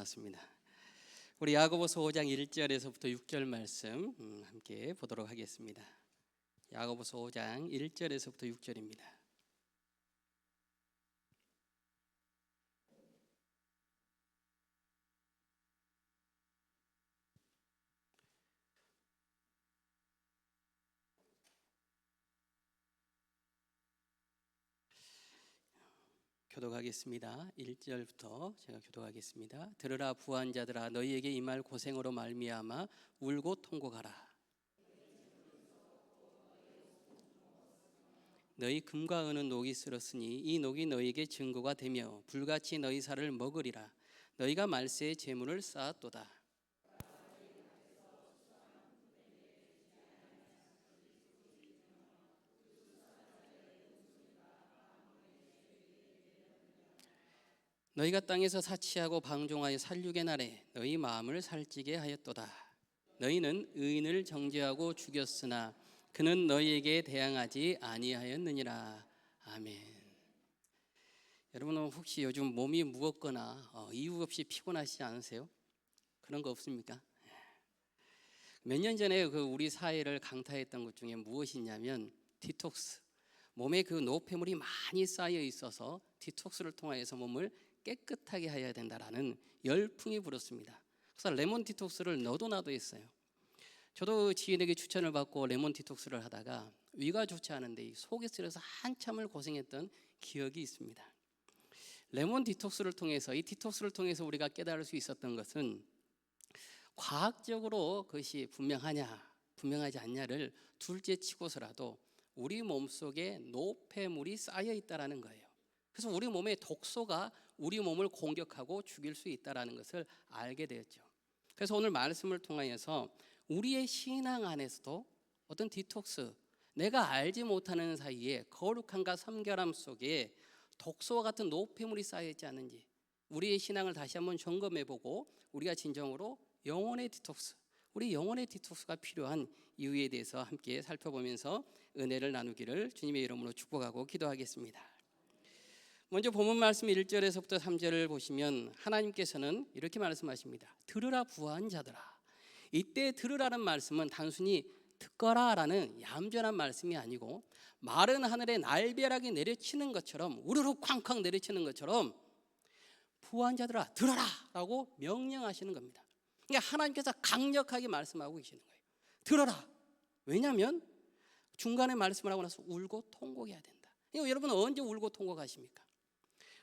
나왔습니다. 우리 야고보서 5장 1절에서부터 6절 말씀 음, 함께 보도록 하겠습니다. 야고보서 5장 1절에서부터 6절입니다. 교독하겠습니다. 1절부터 제가 교독하겠습니다. 들으라 부한 자들아 너희에게 이 말 고생으로 말미암아 울고 통곡하라. 너희 금과 은은 녹이 쓸었으니 이 녹이 너희에게 증거가 되며 불같이 너희 살을 먹으리라. 너희가 말세의 재물을 쌓았도다. 너희가 땅에서 사치하고 방종하여 살육의 날에 너희 마음을 살찌게 하였도다. 너희는 의인을 정죄하고 죽였으나 그는 너희에게 대항하지 아니하였느니라. 아멘. 여러분은 혹시 요즘 몸이 무겁거나 어, 이유 없이 피곤하시지 않으세요? 그런 거 없습니까? 몇 년 전에 그 우리 사회를 강타했던 것 중에 무엇이냐면 디톡스. 몸에 그 노폐물이 많이 쌓여 있어서 디톡스를 통하여서 몸을 깨끗하게 해야 된다라는 열풍이 불었습니다. 그래서 레몬 디톡스를 너도 나도 했어요. 저도 지인에게 추천을 받고 레몬 디톡스를 하다가 위가 좋지 않은데 이 속이 쓰려서 한참을 고생했던 기억이 있습니다. 레몬 디톡스를 통해서 이 디톡스를 통해서 우리가 깨달을 수 있었던 것은 과학적으로 그것이 분명하냐 분명하지 않냐를 둘째 치고서라도 우리 몸 속에 노폐물이 쌓여 있다라는 거예요. 그래서 우리 몸의 독소가 우리 몸을 공격하고 죽일 수 있다라는 것을 알게 되었죠. 그래서 오늘 말씀을 통하여서 우리의 신앙 안에서도 어떤 디톡스, 내가 알지 못하는 사이에 거룩함과 섬결함 속에 독소와 같은 노폐물이 쌓여 있지 않은지 우리의 신앙을 다시 한번 점검해 보고 우리가 진정으로 영혼의 디톡스, 우리 영혼의 디톡스가 필요한 이유에 대해서 함께 살펴보면서 은혜를 나누기를 주님의 이름으로 축복하고 기도하겠습니다. 먼저 본문 말씀 1절에서부터 3절을 보시면 하나님께서는 이렇게 말씀하십니다. 들으라 부한 자들아. 이때 들으라는 말씀은 단순히 듣거라라는 얌전한 말씀이 아니고 마른 하늘에 날벼락이 내려치는 것처럼 우르르 쾅쾅 내려치는 것처럼 부한 자들아 들어라라고 명령하시는 겁니다. 그러니까 하나님께서 강력하게 말씀하고 계시는 거예요. 들어라. 왜냐하면 중간에 말씀을 하고 나서 울고 통곡해야 된다. 여러분 언제 울고 통곡하십니까?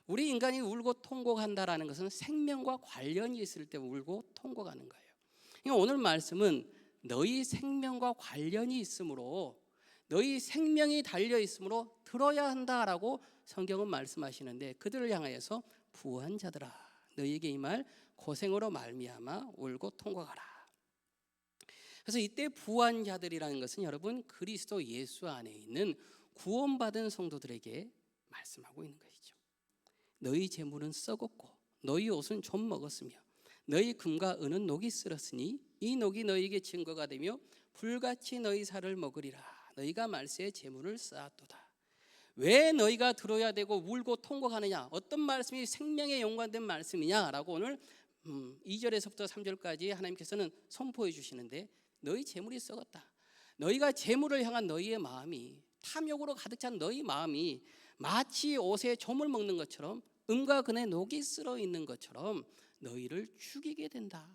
우리 인간이 울고 통곡한다라는 것은 생명과 관련이 있을 때 울고 통곡하는 거예요. 그러니까 오늘 말씀은 너희 생명과 관련이 있으므로 너희 생명이 달려 있으므로 들어야 한다라고 성경은 말씀하시는데 그들을 향하여서 부한 자들아 너희에게 이 말 고생으로 말미암아 울고 통곡하라. 그래서 이때 부한 자들이라는 것은 여러분 그리스도 예수 안에 있는 구원받은 성도들에게 말씀하고 있는 것이죠. 너희 재물은 썩었고 너희 옷은 좀 먹었으며 너희 금과 은은 녹이 쓸었으니 이 녹이 너희에게 증거가 되며 불같이 너희 살을 먹으리라. 너희가 말세에 재물을 쌓았도다. 왜 너희가 들어야 되고 울고 통곡하느냐? 어떤 말씀이 생명에 연관된 말씀이냐라고 오늘 2절에서부터 음, 3절까지 하나님께서는 선포해 주시는데 너희 재물이 썩었다. 너희가 재물을 향한 너희의 마음이 탐욕으로 가득 찬 너희 마음이 마치 옷에 점을 먹는 것처럼 음과 근에 녹이 쓸어 있는 것처럼 너희를 죽이게 된다.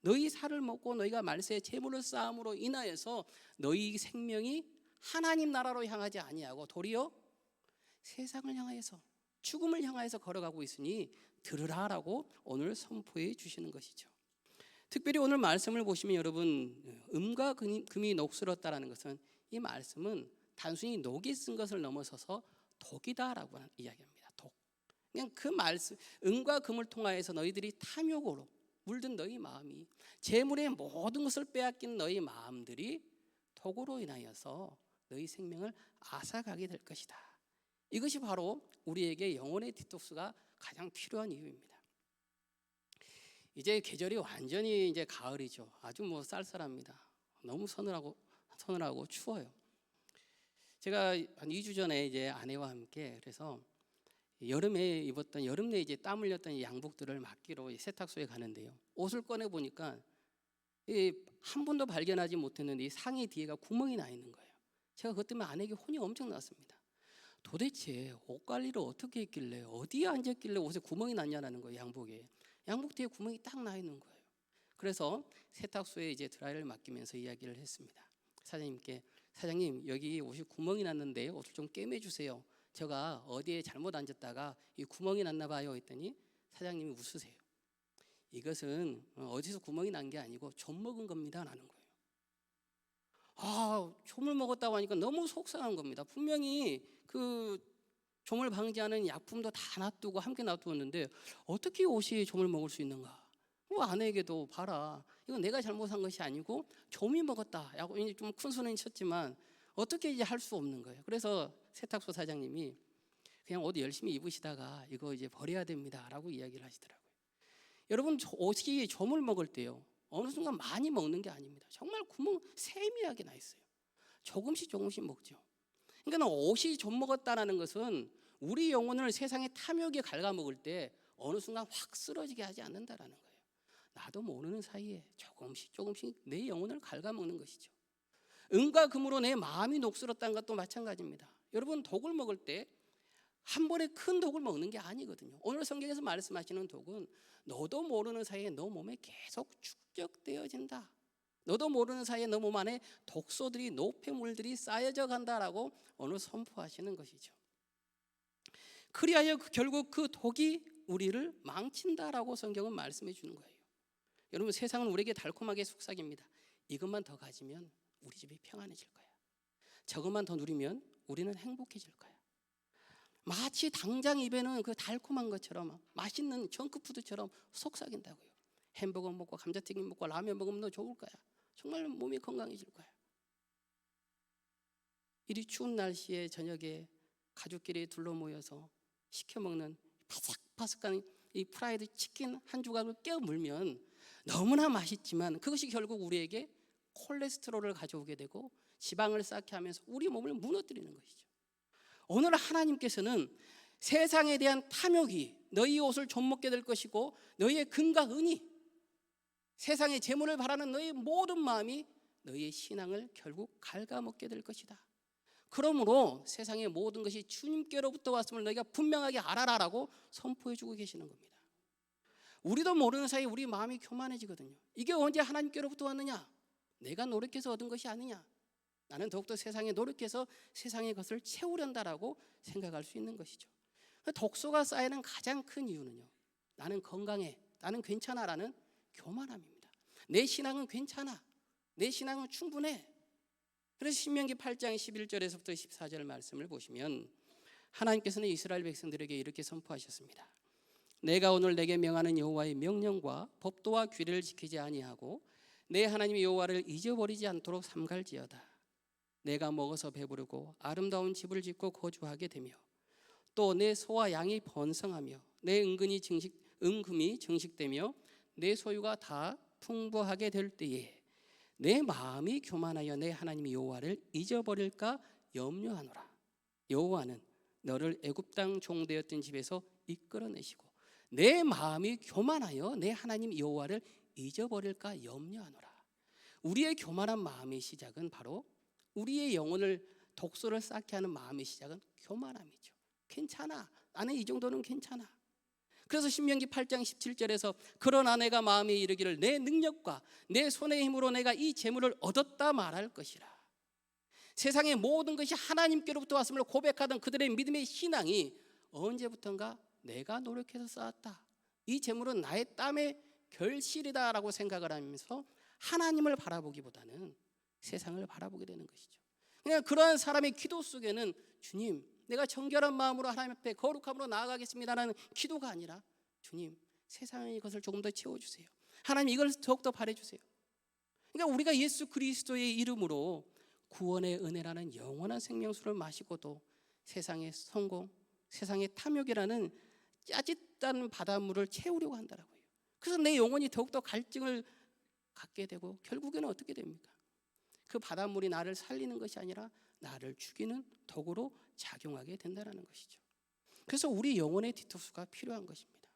너희 살을 먹고 너희가 말세에 재물을 쌓음으로 인하여서 너희 생명이 하나님 나라로 향하지 아니하고 도리어 세상을 향하여서 죽음을 향하여서 걸어가고 있으니 들으라라고 오늘 선포해 주시는 것이죠. 특별히 오늘 말씀을 보시면 여러분 음과 금이 녹슬었다라는 것은 이 말씀은 단순히 녹이 쓴 것을 넘어서서 독이다라고 이야기합니다. 독. 그냥 그 말씀, 은과 금을 통하여서 너희들이 탐욕으로 물든 너희 마음이 재물의 모든 것을 빼앗긴 너희 마음들이 독으로 인하여서 너희 생명을 앗아가게 될 것이다. 이것이 바로 우리에게 영혼의 디톡스가 가장 필요한 이유입니다. 이제 계절이 완전히 이제 가을이죠. 아주 뭐 쌀쌀합니다. 너무 서늘하고 서늘하고 추워요. 제가 한 2주 전에 이제 아내와 함께 그래서 여름에 입었던 여름 내 이제 땀 흘렸던 이 양복들을 맡기로 이 세탁소에 가는데요. 옷을 꺼내 보니까 한 번도 발견하지 못했는데 이 상의 뒤에가 구멍이 나 있는 거예요. 제가 그것 때문에 아내에게 혼이 엄청 났습니다. 도대체 옷 관리를 어떻게 했길래 어디에 앉았길래 옷에 구멍이 났냐라는 거예요. 양복에 양복 뒤에 구멍이 딱 나 있는 거예요. 그래서 세탁소에 이제 드라이를 맡기면서 이야기를 했습니다. 사장님께 사장님 여기 옷이 구멍이 났는데 옷을 좀 꿰매 주세요. 제가 어디에 잘못 앉았다가 이 구멍이 났나 봐요 했더니 사장님이 웃으세요. 이것은 어디서 구멍이 난 게 아니고 좀 먹은 겁니다 라는 거예요. 아, 좀을 먹었다고 하니까 너무 속상한 겁니다. 분명히 그 좀을 방지하는 약품도 다 놔두고 함께 놔두었는데 어떻게 옷이 좀을 먹을 수 있는가? 뭐 아내에게도 봐라. 이건 내가 잘못한 것이 아니고 좀이 먹었다. 야고 이제 좀큰 소리는 쳤지만 어떻게 이제 할 수 없는 거예요. 그래서 세탁소 사장님이 그냥 옷 열심히 입으시다가 이거 이제 버려야 됩니다 라고 이야기를 하시더라고요. 여러분 옷이 좀을 먹을 때요. 어느 순간 많이 먹는 게 아닙니다. 정말 구멍 세미하게 나 있어요. 조금씩 조금씩 먹죠. 그러니까 옷이 좀 먹었다라는 것은 우리 영혼을 세상의 탐욕에 갉아먹을 때 어느 순간 확 쓰러지게 하지 않는다라는 거예요. 나도 모르는 사이에 조금씩 조금씩 내 영혼을 갉아먹는 것이죠. 은과 금으로 내 마음이 녹슬었다는 것도 마찬가지입니다. 여러분 독을 먹을 때 한 번에 큰 독을 먹는 게 아니거든요. 오늘 성경에서 말씀하시는 독은 너도 모르는 사이에 너 몸에 계속 축적되어진다. 너도 모르는 사이에 너 몸 안에 독소들이 노폐물들이 쌓여져 간다라고 오늘 선포하시는 것이죠. 그리하여 결국 그 독이 우리를 망친다라고 성경은 말씀해 주는 거예요. 여러분 세상은 우리에게 달콤하게 속삭입니다. 이것만 더 가지면 우리 집이 평안해질 거야. 저것만 더 누리면 우리는 행복해질 거야. 마치 당장 입에는 그 달콤한 것처럼 맛있는 정크푸드처럼 속삭인다고요. 햄버거 먹고 감자튀김 먹고 라면 먹으면 너 좋을 거야. 정말 몸이 건강해질 거야. 이리 추운 날씨에 저녁에 가족끼리 둘러 모여서 시켜 먹는 바삭바삭한 이 프라이드 치킨 한 조각을 깨어 물면 너무나 맛있지만 그것이 결국 우리에게 콜레스테롤을 가져오게 되고 지방을 쌓게 하면서 우리 몸을 무너뜨리는 것이죠. 오늘 하나님께서는 세상에 대한 탐욕이 너희 옷을 좀 먹게 될 것이고 너희의 근과 은이 세상의 재물을 바라는 너희 모든 마음이 너희의 신앙을 결국 갉아먹게 될 것이다. 그러므로 세상의 모든 것이 주님께로부터 왔음을 너희가 분명하게 알아라라고 선포해 주고 계시는 겁니다. 우리도 모르는 사이 우리 마음이 교만해지거든요. 이게 언제 하나님께로부터 왔느냐? 내가 노력해서 얻은 것이 아니냐? 나는 더욱더 세상에 노력해서 세상의 것을 채우련다라고 생각할 수 있는 것이죠. 독소가 쌓이는 가장 큰 이유는요. 나는 건강해, 나는 괜찮아라는 교만함입니다. 내 신앙은 괜찮아, 내 신앙은 충분해. 그래서 신명기 8장 11절에서부터 14절 말씀을 보시면 하나님께서는 이스라엘 백성들에게 이렇게 선포하셨습니다. 내가 오늘 내게 명하는 여호와의 명령과 법도와 규례를 지키지 아니하고 내 하나님 여호와를 잊어버리지 않도록 삼갈지어다. 내가 먹어서 배부르고 아름다운 집을 짓고 거주하게 되며 또 내 소와 양이 번성하며 내 은근히 증식 은금이 증식되며 내 소유가 다 풍부하게 될 때에 내 마음이 교만하여 내 하나님 여호와를 잊어버릴까 염려하노라. 여호와는 너를 애굽 땅 종되었던 집에서 이끌어내시고 내 마음이 교만하여 내 하나님 여호와를 잊어버릴까 염려하노라. 우리의 교만한 마음의 시작은 바로 우리의 영혼을 독소를 쌓게 하는 마음의 시작은 교만함이죠. 괜찮아. 나는 이 정도는 괜찮아. 그래서 신명기 8장 17절에서 그러나 내가 마음에 이르기를 내 능력과 내 손의 힘으로 내가 이 재물을 얻었다 말할 것이라. 세상의 모든 것이 하나님께로부터 왔음을 고백하던 그들의 믿음의 신앙이 언제부턴가 내가 노력해서 쌓았다. 이 재물은 나의 땀의 결실이다라고 생각을 하면서 하나님을 바라보기보다는 세상을 바라보게 되는 것이죠. 그냥 그러한 사람의 기도 속에는 주님, 내가 정결한 마음으로 하나님 앞에 거룩함으로 나아가겠습니다라는 기도가 아니라 주님, 세상의 것을 조금 더 채워 주세요. 하나님 이걸 더욱 더 바래 주세요. 그러니까 우리가 예수 그리스도의 이름으로 구원의 은혜라는 영원한 생명수를 마시고도 세상의 성공, 세상의 탐욕이라는 짜릿한 바닷물을 채우려고 한다라고요. 그래서 내 영혼이 더욱더 갈증을 갖게 되고 결국에는 어떻게 됩니까? 그 바닷물이 나를 살리는 것이 아니라 나를 죽이는 독으로 작용하게 된다는 것이죠. 그래서 우리 영혼의 디톡스가 필요한 것입니다.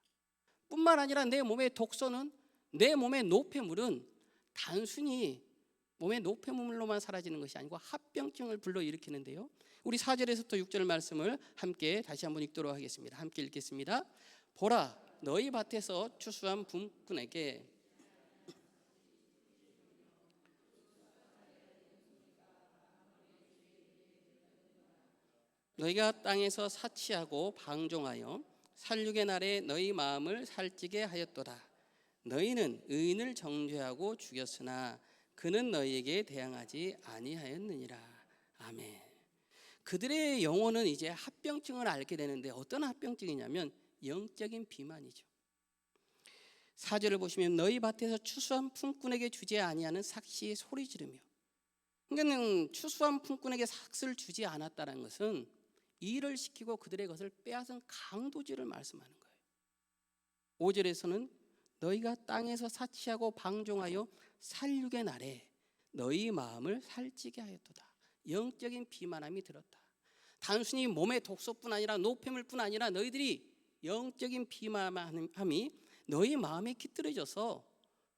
뿐만 아니라 내 몸의 독소는 내 몸의 노폐물은 단순히 몸의 노폐물로만 사라지는 것이 아니고 합병증을 불러일으키는데요. 우리 4절에서부터 6절 말씀을 함께 다시 한번 읽도록 하겠습니다. 함께 읽겠습니다. 보라 너희 밭에서 추수한 분꾼에게 너희가 땅에서 사치하고 방종하여 살육의 날에 너희 마음을 살찌게 하였도다. 너희는 의인을 정죄하고 죽였으나 그는 너희에게 대항하지 아니하였느니라. 아멘. 그들의 영혼은 이제 합병증을 앓게 되는데 어떤 합병증이냐면 영적인 비만이죠. 사절을 보시면 너희 밭에서 추수한 품꾼에게 주지 아니하는 삭시 소리 지르며 그러니까 추수한 품꾼에게 삭스를 주지 않았다는 것은 일을 시키고 그들의 것을 빼앗은 강도질을 말씀하는 거예요. 5절에서는 너희가 땅에서 사치하고 방종하여 살육의 날에 너희 마음을 살찌게 하였도다. 영적인 비만함이 들었다. 단순히 몸의 독소뿐 아니라 노폐물뿐 아니라 너희들이 영적인 비만함이 너희 마음에 깃들어져서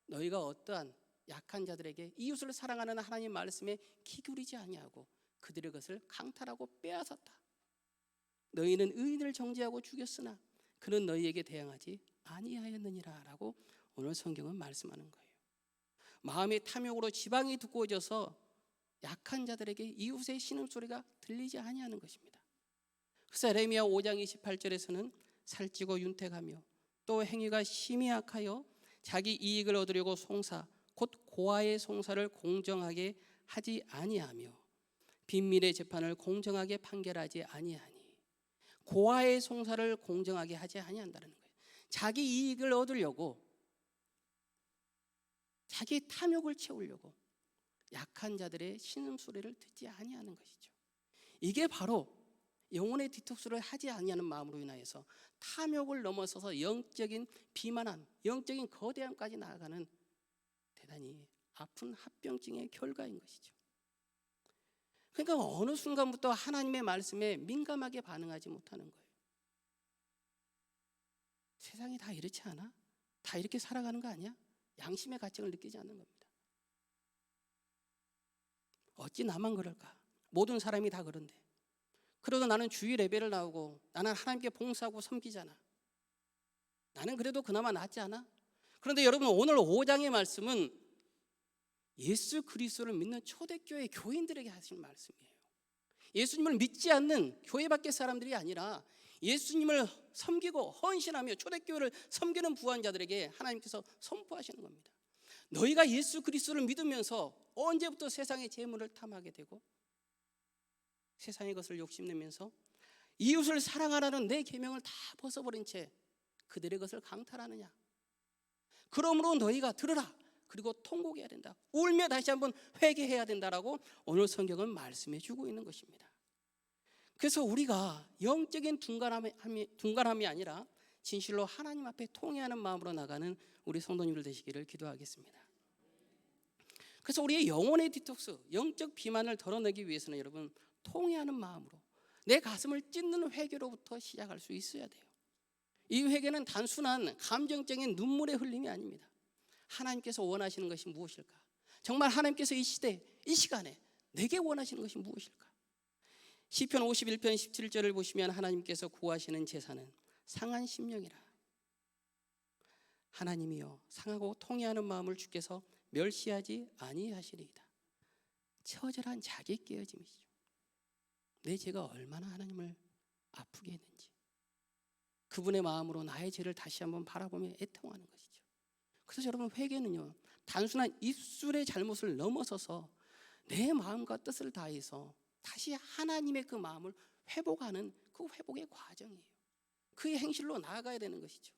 너희가 어떠한 약한 자들에게 이웃을 사랑하는 하나님 말씀에 기울이지 아니하고 그들의 것을 강탈하고 빼앗았다. 너희는 의인을 정죄하고 죽였으나 그는 너희에게 대항하지 아니하였느니라라고 오늘 성경은 말씀하는 거예요. 마음의 탐욕으로 지방이 두꺼워져서 약한 자들에게 이웃의 신음소리가 들리지 아니하는 것입니다. 그래서 에레미야 5장 28절에서는 살찌고 윤택하며 또 행위가 심히 악하여 자기 이익을 얻으려고 송사 곧 고아의 송사를 공정하게 하지 아니하며 빈밀의 재판을 공정하게 판결하지 아니하니 고아의 송사를 공정하게 하지 아니한다는 거예요. 자기 이익을 얻으려고 자기 탐욕을 채우려고 약한 자들의 신음소리를 듣지 아니하는 것이죠. 이게 바로 영혼의 디톡스를 하지 아니하는 마음으로 인하여서 탐욕을 넘어서서 영적인 비만함, 영적인 거대함까지 나아가는 대단히 아픈 합병증의 결과인 것이죠. 그러니까 어느 순간부터 하나님의 말씀에 민감하게 반응하지 못하는 거예요. 세상이 다 이렇지 않아? 다 이렇게 살아가는 거 아니야? 양심의 가책을 느끼지 않는 겁니다. 어찌 나만 그럴까? 모든 사람이 다 그런데. 그래도 나는 주일 레벨을 나오고 나는 하나님께 봉사하고 섬기잖아. 나는 그래도 그나마 낫지 않아? 그런데 여러분 오늘 5장의 말씀은 예수 그리스도를 믿는 초대교회 교인들에게 하신 말씀이에요. 예수님을 믿지 않는 교회 밖의 사람들이 아니라 예수님을 섬기고 헌신하며 초대교회를 섬기는 부한자들에게 하나님께서 선포하시는 겁니다. 너희가 예수 그리스도를 믿으면서 언제부터 세상의 재물을 탐하게 되고 세상의 것을 욕심내면서 이웃을 사랑하라는 내 계명을 다 벗어버린 채 그들의 것을 강탈하느냐? 그러므로 너희가 들으라. 그리고 통곡해야 된다. 울며 다시 한번 회개해야 된다라고 오늘 성경은 말씀해 주고 있는 것입니다. 그래서 우리가 영적인 둔감함이, 둔감함이 아니라 진실로 하나님 앞에 통회하는 마음으로 나가는 우리 성도님들 되시기를 기도하겠습니다. 그래서 우리의 영혼의 디톡스, 영적 비만을 덜어내기 위해서는 여러분 통회하는 마음으로 내 가슴을 찢는 회개로부터 시작할 수 있어야 돼요. 이 회개는 단순한 감정적인 눈물의 흘림이 아닙니다. 하나님께서 원하시는 것이 무엇일까? 정말 하나님께서 이 시대, 이 시간에 내게 원하시는 것이 무엇일까? 시편 51편 17절을 보시면 하나님께서 구하시는 제사는 상한 심령이라. 하나님이여 상하고 통해하는 마음을 주께서 멸시하지 아니하시리이다. 처절한 자기 깨어짐이죠. 내 죄가 얼마나 하나님을 아프게 했는지 그분의 마음으로 나의 죄를 다시 한번 바라보며 애통하는 것이죠. 그래서 여러분 회개는요 단순한 입술의 잘못을 넘어서서 내 마음과 뜻을 다해서 다시 하나님의 그 마음을 회복하는 그 회복의 과정이에요. 그의 행실로 나아가야 되는 것이죠.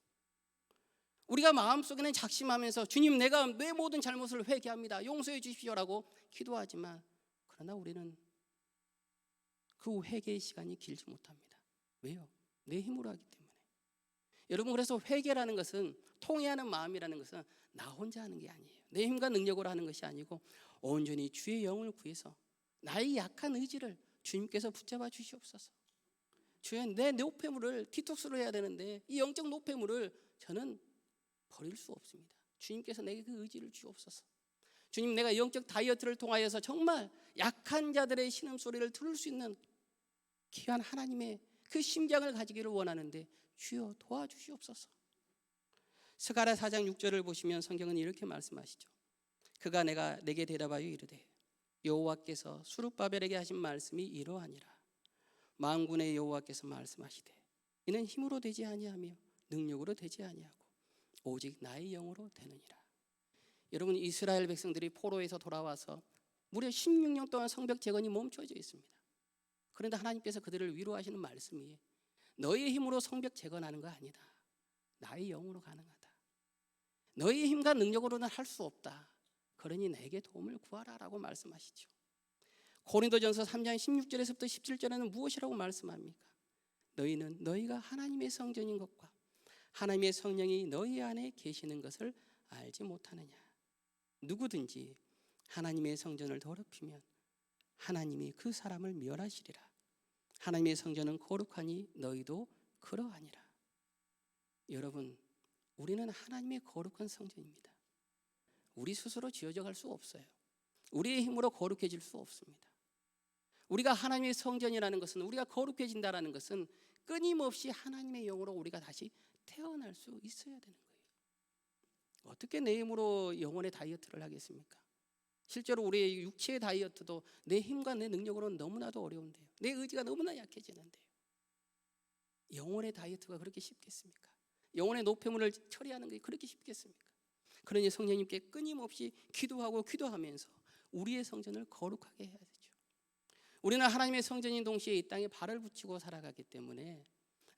우리가 마음속에는 작심하면서 주님 내가 내 모든 잘못을 회개합니다. 용서해 주십시오라고 기도하지만 그러나 우리는 그 회개의 시간이 길지 못합니다. 왜요? 내 힘으로 하기 때문에. 여러분 그래서 회개라는 것은 통해하는 마음이라는 것은 나 혼자 하는 게 아니에요. 내 힘과 능력으로 하는 것이 아니고 온전히 주의 영을 구해서 나의 약한 의지를 주님께서 붙잡아 주시옵소서. 주여 내 노폐물을 디톡스를 해야 되는데 이 영적 노폐물을 저는 버릴 수 없습니다. 주님께서 내게 그 의지를 주옵소서. 주님 내가 영적 다이어트를 통하여서 정말 약한 자들의 신음 소리를 들을 수 있는 귀한 하나님의 그 심장을 가지기를 원하는데 주여 도와주시옵소서. 스가랴 4장 6절을 보시면 성경은 이렇게 말씀하시죠. 그가 내가 내게 대답하여 이르되 여호와께서 수룹바벨에게 하신 말씀이 이러하니라. 만군의 여호와께서 말씀하시되 이는 힘으로 되지 아니하며 능력으로 되지 아니하고 오직 나의 영으로 되느니라. 여러분 이스라엘 백성들이 포로에서 돌아와서 무려 16년 동안 성벽 재건이 멈춰져 있습니다. 그런데 하나님께서 그들을 위로하시는 말씀이 너희의 힘으로 성벽 재건하는 거 아니다. 나의 영으로 가능하다. 너희의 힘과 능력으로는 할 수 없다. 그러니 내게 도움을 구하라라고 말씀하시죠. 고린도전서 3장 16절에서부터 17절에는 무엇이라고 말씀합니까? 너희는 너희가 하나님의 성전인 것과 하나님의 성령이 너희 안에 계시는 것을 알지 못하느냐? 누구든지 하나님의 성전을 더럽히면 하나님이 그 사람을 멸하시리라. 하나님의 성전은 거룩하니 너희도 그러하니라. 여러분, 우리는 하나님의 거룩한 성전입니다. 우리 스스로 지어져 갈 수 없어요. 우리의 힘으로 거룩해질 수 없습니다. 우리가 하나님의 성전이라는 것은 우리가 거룩해진다라는 것은 끊임없이 하나님의 영으로 우리가 다시 태어날 수 있어야 되는 거예요. 어떻게 내 힘으로 영혼의 다이어트를 하겠습니까? 실제로 우리의 육체의 다이어트도 내 힘과 내 능력으로는 너무나도 어려운데요. 내 의지가 너무나 약해지는데요. 영혼의 다이어트가 그렇게 쉽겠습니까? 영혼의 노폐물을 처리하는 게 그렇게 쉽겠습니까? 그러니 성령님께 끊임없이 기도하고 기도하면서 우리의 성전을 거룩하게 해야 되죠. 우리는 하나님의 성전인 동시에 이 땅에 발을 붙이고 살아가기 때문에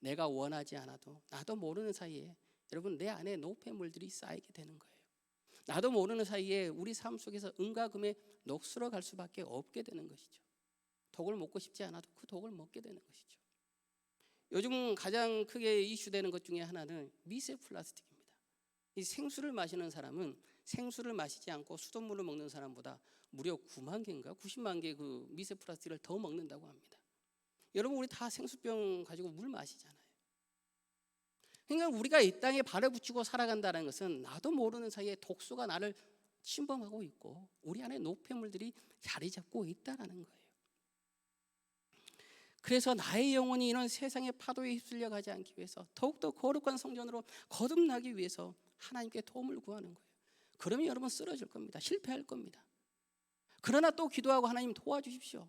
내가 원하지 않아도 나도 모르는 사이에 여러분 내 안에 노폐물들이 쌓이게 되는 거예요. 나도 모르는 사이에 우리 삶 속에서 은과 금에 녹슬어 갈 수밖에 없게 되는 것이죠. 독을 먹고 싶지 않아도 그 독을 먹게 되는 것이죠. 요즘 가장 크게 이슈되는 것 중에 하나는 미세 플라스틱입니다. 이 생수를 마시는 사람은 생수를 마시지 않고 수돗물을 먹는 사람보다 무려 9만 개인가 90만 개 그 미세 플라스틱을 더 먹는다고 합니다. 여러분 우리 다 생수병 가지고 물 마시잖아요. 그러니까 우리가 이 땅에 발을 붙이고 살아간다는 것은 나도 모르는 사이에 독소가 나를 침범하고 있고 우리 안에 노폐물들이 자리 잡고 있다라는 거예요. 그래서 나의 영혼이 이런 세상의 파도에 휩쓸려 가지 않기 위해서 더욱더 거룩한 성전으로 거듭나기 위해서 하나님께 도움을 구하는 거예요. 그러면 여러분 쓰러질 겁니다. 실패할 겁니다. 그러나 또 기도하고 하나님 도와주십시오.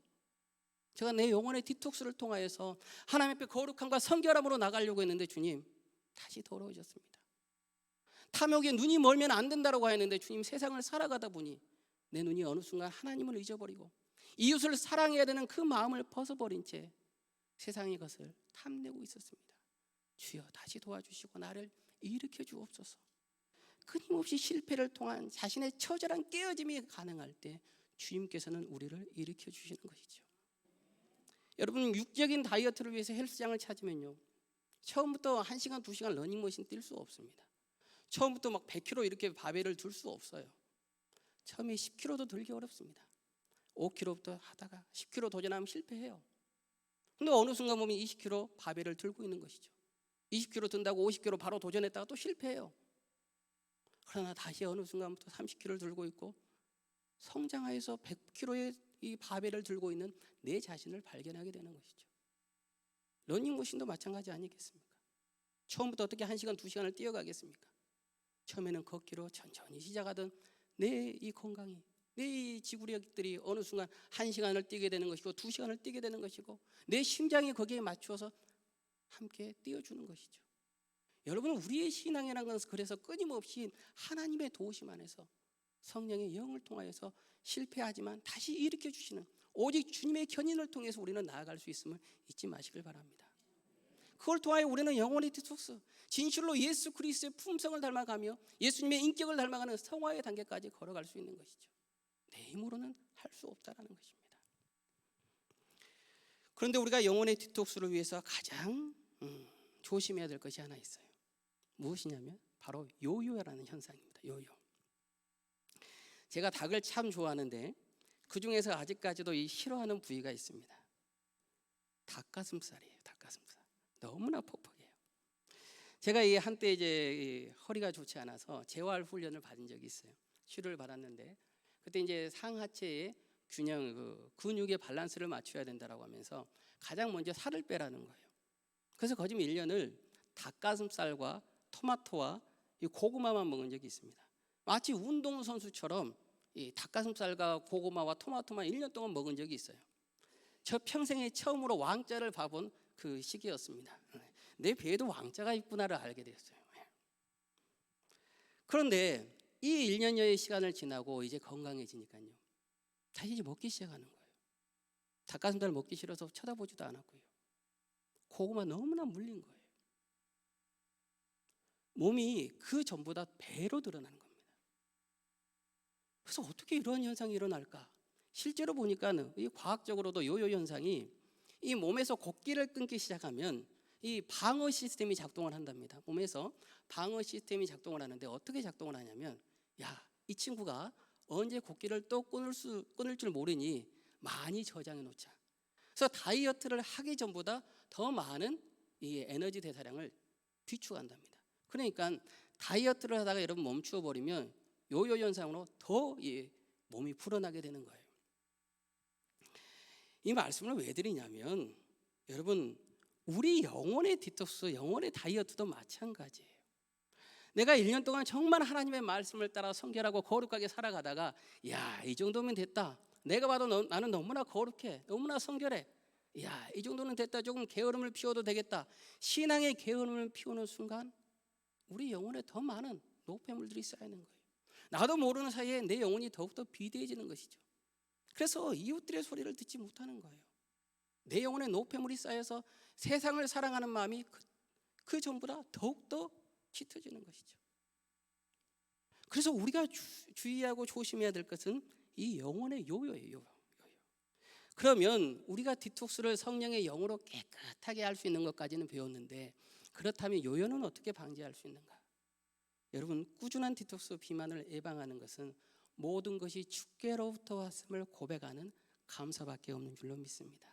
제가 내 영혼의 디톡스를 통하여서 하나님 앞에 거룩함과 성결함으로 나가려고 했는데 주님 다시 더러워졌습니다. 탐욕에 눈이 멀면 안 된다고 했는데 주님 세상을 살아가다 보니 내 눈이 어느 순간 하나님을 잊어버리고 이웃을 사랑해야 되는 그 마음을 벗어버린 채 세상의 것을 탐내고 있었습니다. 주여 다시 도와주시고 나를 일으켜 주옵소서. 끊임없이 실패를 통한 자신의 처절한 깨어짐이 가능할 때 주님께서는 우리를 일으켜 주시는 것이죠. 여러분 육적인 다이어트를 위해서 헬스장을 찾으면요. 처음부터 1시간, 2시간 러닝머신 뛸 수 없습니다. 처음부터 막 100kg 이렇게 바벨을 들 수 없어요. 처음에 10kg도 들기 어렵습니다. 5kg부터 하다가 10kg 도전하면 실패해요. 근데 어느 순간 보면 20kg 바벨을 들고 있는 것이죠. 20kg 든다고 50kg 바로 도전했다가 또 실패해요. 그러나 다시 어느 순간부터 30kg를 들고 있고 성장하여서 100kg의 이 바벨을 들고 있는 내 자신을 발견하게 되는 것이죠. 러닝머신도 마찬가지 아니겠습니까? 처음부터 어떻게 1시간, 2시간을 뛰어가겠습니까? 처음에는 걷기로 천천히 시작하던 내 이 건강이 내 이 지구력들이 어느 순간 1시간을 뛰게 되는 것이고 2시간을 뛰게 되는 것이고 내 심장이 거기에 맞추어서 함께 뛰어주는 것이죠. 여러분 우리의 신앙이라는 것은 그래서 끊임없이 하나님의 도우심 안에서 성령의 영을 통하여서 실패하지만 다시 일으켜 주시는 오직 주님의 견인을 통해서 우리는 나아갈 수 있음을 잊지 마시길 바랍니다. 그걸 통하여 우리는 영원히 디톡스 진실로 예수 그리스도의 품성을 닮아가며 예수님의 인격을 닮아가는 성화의 단계까지 걸어갈 수 있는 것이죠. 내 힘으로는 할 수 없다라는 것입니다. 그런데 우리가 영혼의 디톡스를 위해서 가장 음, 조심해야 될 것이 하나 있어요. 무엇이냐면 바로 요요라는 현상입니다. 요요. 제가 닭을 참 좋아하는데 그 중에서 아직까지도 이 싫어하는 부위가 있습니다. 닭가슴살이에요. 닭가슴살. 너무나 퍽퍽해요. 제가 이 한때 이제 이 허리가 좋지 않아서 재활 훈련을 받은 적이 있어요. 치료를 받았는데 그때 이제 상하체의 균형 그 근육의 밸런스를 맞춰야 된다라고 하면서 가장 먼저 살을 빼라는 거예요. 그래서 거짓 1년을 닭가슴살과 토마토와 이 고구마만 먹은 적이 있습니다. 마치 운동 선수처럼 이 닭가슴살과 고구마와 토마토만 1년 동안 먹은 적이 있어요. 저 평생에 처음으로 왕자를 봐본 그 시기였습니다. 내 배에도 왕자가 있구나를 알게 됐어요. 그런데 이 1년여의 시간을 지나고 이제 건강해지니까요. 다시 이제 먹기 시작하는 거예요. 닭가슴살 먹기 싫어서 쳐다보지도 않았고요. 고구마 너무나 물린 거예요. 몸이 그 전보다 배로 드러나는 겁니다. 그래서 어떻게 이런 현상이 일어날까? 실제로 보니까는 이 과학적으로도 요요 현상이 이 몸에서 곡기를 끊기 시작하면 이 방어 시스템이 작동을 한답니다. 몸에서 방어 시스템이 작동을 하는데 어떻게 작동을 하냐면 야, 이 친구가 언제 곡기를 또 끊을 수 끊을 줄 모르니 많이 저장해 놓자. 그래서 다이어트를 하기 전보다 더 많은 이 에너지 대사량을 비축한답니다. 그러니까 다이어트를 하다가 여러분 멈추어 버리면 요요 현상으로 더이 몸이 불어나게 되는 거예요. 이 말씀을 왜 드리냐면 여러분 우리 영혼의 디톡스, 영혼의 다이어트도 마찬가지예요. 내가 1년 동안 정말 하나님의 말씀을 따라 성결하고 거룩하게 살아가다가 야, 이 정도면 됐다. 내가 봐도 너, 나는 너무나 거룩해. 너무나 성결해. 야, 이 정도는 됐다. 조금 게으름을 피워도 되겠다. 신앙의 게으름을 피우는 순간 우리 영혼에 더 많은 노폐물들이 쌓이는 거예요. 나도 모르는 사이에 내 영혼이 더욱더 비대해지는 것이죠. 그래서 이웃들의 소리를 듣지 못하는 거예요. 내 영혼에 노폐물이 쌓여서 세상을 사랑하는 마음이 그, 그 전보다 더욱더 짙어지는 것이죠. 그래서 우리가 주, 의하고 조심해야 될 것은 이 영혼의 요요예요. 요요. 그러면 우리가 디톡스를 성령의 영으로 깨끗하게 할 수 있는 것까지는 배웠는데 그렇다면 요요는 어떻게 방지할 수 있는가? 여러분 꾸준한 디톡스 비만을 예방하는 것은 모든 것이 주께로부터 왔음을 고백하는 감사밖에 없는 줄로 믿습니다.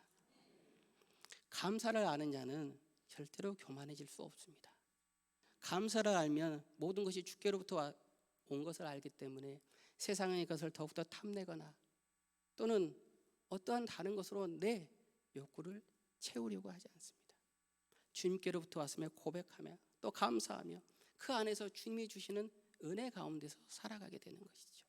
감사를 아는 자는 절대로 교만해질 수 없습니다. 감사를 알면 모든 것이 주께로부터 온 것을 알기 때문에 세상의 것을 더욱더 탐내거나 또는 어떠한 다른 것으로 내 욕구를 채우려고 하지 않습니다. 주님께로부터 왔음에 고백하며 또 감사하며 그 안에서 주님이 주시는 은혜 가운데서 살아가게 되는 것이죠.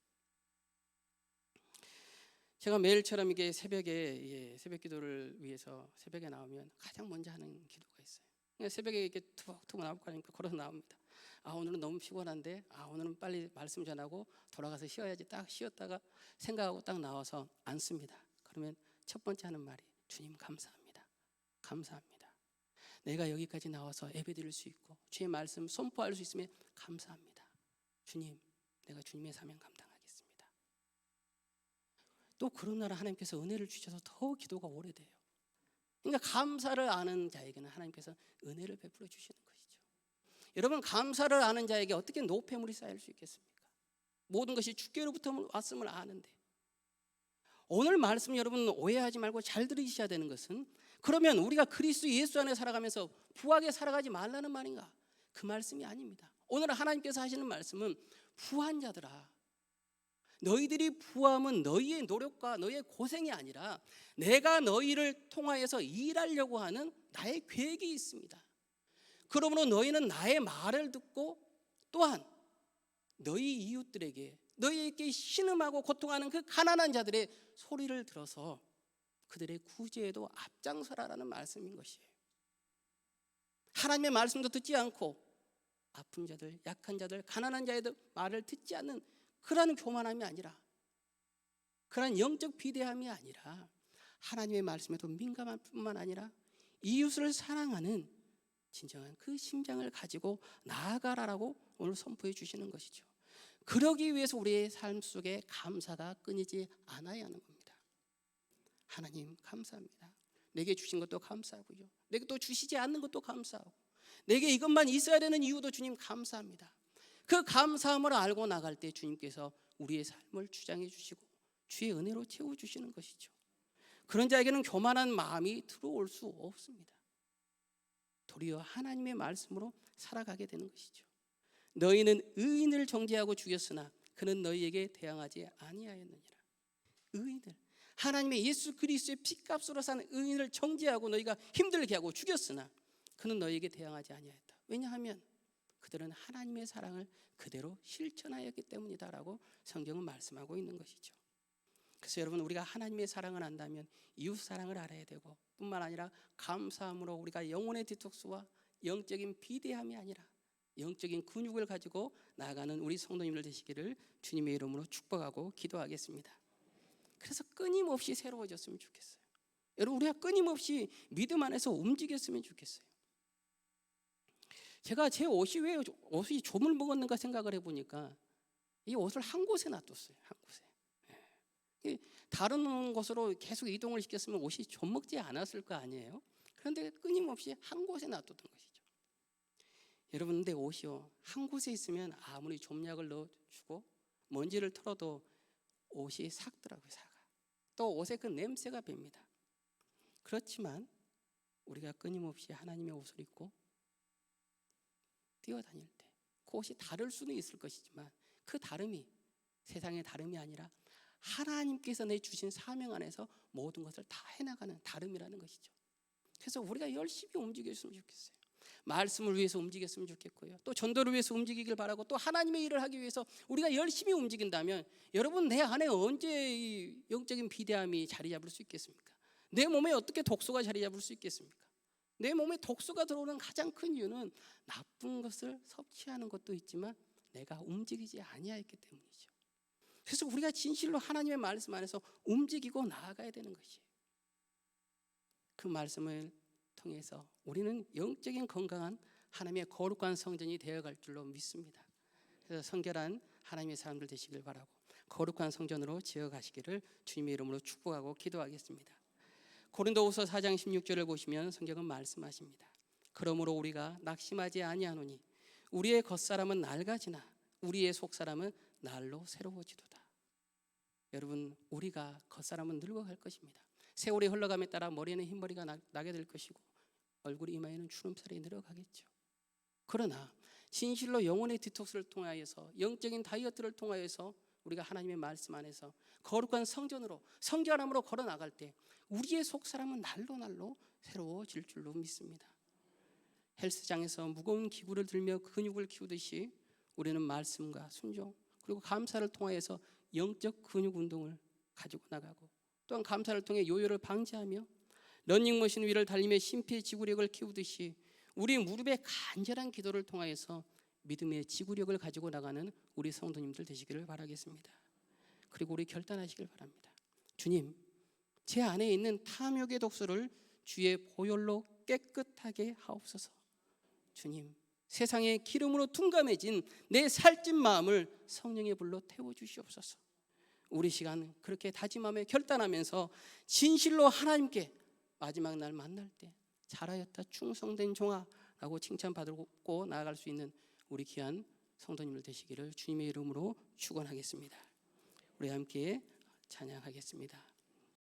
제가 매일처럼 이게 새벽에 예, 새벽 기도를 위해서 새벽에 나오면 가장 먼저 하는 기도가 있어요. 그러니까 새벽에 이렇게 툭툭 나올고 하니까 걸어서 나옵니다. 아 오늘은 너무 피곤한데 아 오늘은 빨리 말씀 전하고 돌아가서 쉬어야지 딱 쉬었다가 생각하고 딱 나와서 앉습니다. 그러면 첫 번째 하는 말이 주님 감사합니다. 감사합니다. 내가 여기까지 나와서 예배드릴 수 있고 주의 말씀 선포할 수 있으면 감사합니다. 주님 내가 주님의 사명 감당하겠습니다. 또 그런 날 하나님께서 은혜를 주셔서 더 기도가 오래돼요. 그러니까 감사를 아는 자에게는 하나님께서 은혜를 베풀어 주시는 것이죠. 여러분 감사를 아는 자에게 어떻게 노폐물이 쌓일 수 있겠습니까? 모든 것이 주께로부터 왔음을 아는데 오늘 말씀 여러분 오해하지 말고 잘 들으셔야 되는 것은 그러면 우리가 그리스도 예수 안에 살아가면서 부하게 살아가지 말라는 말인가? 그 말씀이 아닙니다. 오늘 하나님께서 하시는 말씀은 부한 자들아 너희들이 부함은 너희의 노력과 너희의 고생이 아니라 내가 너희를 통하여서 일하려고 하는 나의 계획이 있습니다. 그러므로 너희는 나의 말을 듣고 또한 너희 이웃들에게 너희에게 신음하고 고통하는 그 가난한 자들의 소리를 들어서 그들의 구제에도 앞장서라라는 말씀인 것이에요. 하나님의 말씀도 듣지 않고 아픈 자들, 약한 자들, 가난한 자의 말을 듣지 않는 그러한 교만함이 아니라 그러한 영적 비대함이 아니라 하나님의 말씀에도 민감한 뿐만 아니라 이웃을 사랑하는 진정한 그 심장을 가지고 나아가라라고 오늘 선포해 주시는 것이죠. 그러기 위해서 우리의 삶 속에 감사가 끊이지 않아야 하는 겁니다. 하나님 감사합니다. 내게 주신 것도 감사하고요. 내게 또 주시지 않는 것도 감사하고 내게 이것만 있어야 되는 이유도 주님 감사합니다. 그 감사함을 알고 나갈 때 주님께서 우리의 삶을 주장해 주시고 주의 은혜로 채워 주시는 것이죠. 그런 자에게는 교만한 마음이 들어올 수 없습니다. 도리어 하나님의 말씀으로 살아가게 되는 것이죠. 너희는 의인을 정죄하고 죽였으나 그는 너희에게 대항하지 아니하였느니라. 의인을 하나님의 예수 그리스도의 피값으로 산 의인을 정죄하고 너희가 힘들게 하고 죽였으나 그는 너희에게 대항하지 아니하였다. 왜냐하면 그들은 하나님의 사랑을 그대로 실천하였기 때문이다라고 성경은 말씀하고 있는 것이죠. 그래서 여러분 우리가 하나님의 사랑을 안다면 이웃 사랑을 알아야 되고 뿐만 아니라 감사함으로 우리가 영혼의 디톡스와 영적인 비대함이 아니라 영적인 근육을 가지고 나아가는 우리 성도님들 되시기를 주님의 이름으로 축복하고 기도하겠습니다. 그래서 끊임없이 새로워졌으면 좋겠어요. 여러분 우리가 끊임없이 믿음 안에서 움직였으면 좋겠어요. 제가 제 옷이 왜 옷이 조물 먹었는가 생각을 해보니까 이 옷을 한 곳에 놔뒀어요. 한 곳에. 예. 다른 곳으로 계속 이동을 시켰으면 옷이 좀 먹지 않았을 거 아니에요. 그런데 끊임없이 한 곳에 놔뒀던 것이죠. 여러분, 근데 옷이요 한 곳에 있으면 아무리 좀약을 넣어주고 먼지를 털어도 옷이 삭더라고요, 사가. 또 옷에 그 냄새가 붑니다. 그렇지만 우리가 끊임없이 하나님의 옷을 입고 뛰어다닐 때, 그 옷이 다를 수는 있을 것이지만 그 다름이 세상의 다름이 아니라 하나님께서 내 주신 사명 안에서 모든 것을 다 해나가는 다름이라는 것이죠. 그래서 우리가 열심히 움직였으면 좋겠어요. 말씀을 위해서 움직였으면 좋겠고요. 또 전도를 위해서 움직이길 바라고 또 하나님의 일을 하기 위해서 우리가 열심히 움직인다면 여러분 내 안에 언제 이 영적인 비대함이 자리 잡을 수 있겠습니까? 내 몸에 어떻게 독소가 자리 잡을 수 있겠습니까? 내 몸에 독소가 들어오는 가장 큰 이유는 나쁜 것을 섭취하는 것도 있지만 내가 움직이지 아니하였기 때문이죠. 그래서 우리가 진실로 하나님의 말씀 안에서 움직이고 나아가야 되는 것이에요. 그 말씀을 통해서 우리는 영적인 건강한 하나님의 거룩한 성전이 되어갈 줄로 믿습니다. 그래서 성결한 하나님의 사람들 되시길 바라고 거룩한 성전으로 지어가시기를 주님의 이름으로 축복하고 기도하겠습니다. 고린도후서 4장 16절을 보시면 성경은 말씀하십니다. 그러므로 우리가 낙심하지 아니하노니 우리의 겉사람은 낡아지나 우리의 속사람은 날로 새로워지도다. 여러분 우리가 겉사람은 늙어갈 것입니다. 세월이 흘러감에 따라 머리에는 흰머리가 나, 나게 될 것이고 얼굴 이마에는 주름살이 늘어가겠죠. 그러나 진실로 영혼의 디톡스를 통하여서 영적인 다이어트를 통하여서 우리가 하나님의 말씀 안에서 거룩한 성전으로 성결함으로 걸어 나갈 때 우리의 속 사람은 날로 날로 새로워질 줄로 믿습니다. 헬스장에서 무거운 기구를 들며 근육을 키우듯이 우리는 말씀과 순종 그리고 감사를 통하여서 영적 근육 운동을 가지고 나가고 또한 감사를 통해 요요를 방지하며 러닝머신 위를 달리며 심폐 지구력을 키우듯이 우리 무릎의 간절한 기도를 통하여서 믿음의 지구력을 가지고 나가는 우리 성도님들 되시기를 바라겠습니다. 그리고 우리 결단하시길 바랍니다. 주님, 제 안에 있는 탐욕의 독소를 주의 보혈로 깨끗하게 하옵소서. 주님, 세상의 기름으로 둔감해진 내 살찐 마음을 성령의 불로 태워 주시옵소서. 우리 시간 그렇게 다짐하며 결단하면서 진실로 하나님께 마지막 날 만날 때 잘하였다 충성된 종아라고 칭찬받고 나아갈 수 있는 우리 귀한 성도님들 되시기를 주님의 이름으로 축원하겠습니다. 우리 함께 찬양하겠습니다.